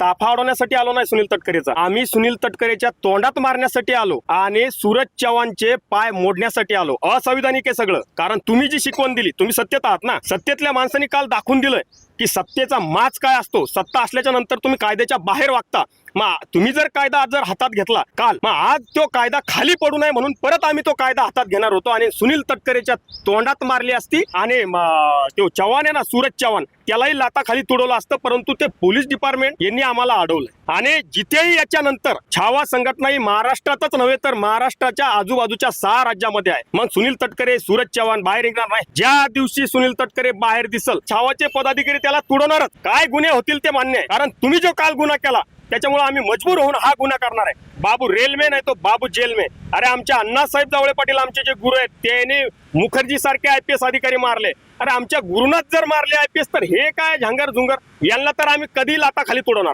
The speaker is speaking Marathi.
ताफा अडवण्यासाठी आलो नाही सुनील तटकरेचा. आम्ही सुनील तटकरेच्या तोंडात मारण्यासाठी आलो आणि सूरज चव्हाणचे पाय मोडण्यासाठी आलो. असंविधानिक आहे सगळं. कारण तुम्ही जी शिकवण दिली तुम्ही सत्यत आहात ना? सत्यतल्या माणसांनी काल दाखवून दिलंय. की सत्तेचा माच काय असतो? सत्ता असल्याच्या नंतर तुम्ही कायद्याच्या बाहेर वागता. मग तुम्ही जर कायदा आज जर हातात घेतला काल मग आज तो कायदा खाली पडू नये म्हणून परत आम्ही तो कायदा हातात घेणार होतो आणि सुनील तटकरेच्या तोंडात मारली असती आणि तो चव्हाण आहे ना सूरज चव्हाण त्यालाही लाता खाली तुडवलं असतं परंतु ते पोलीस डिपार्टमेंट यांनी आम्हाला अडवलं आणि जिथेही याच्यानंतर छावा संघटना ही महाराष्ट्रातच नव्हे तर महाराष्ट्राच्या आजूबाजूच्या सहा राज्यामध्ये आहे. मग सुनील तटकरे सूरज चव्हाण बाहेर निघणार नाही. ज्या दिवशी सुनील तटकरे बाहेर दिसल छावाचे पदाधिकारी त्याला तुडवणारच. काय गुन्हे होतील ते मान्य आहे. कारण तुम्ही जो काल गुन्हा केला त्याच्यामुळे आम्ही मजबूर होऊन हा गुन्हा करणार आहे. बाबू रेल्वे नाही तो बाबू जेलमे. अरे आमच्या अण्णासाहेब जावळे पाटील आमचे जे गुरु आहेत त्याने मुखर्जी सारखे आय पी एस अधिकारी मारले. अरे आमच्या गुरुनाच जर मारले आय पी एस तर हे काय झांगर झुंगर यांना तर आम्ही कधी लाता खाली तोडवणार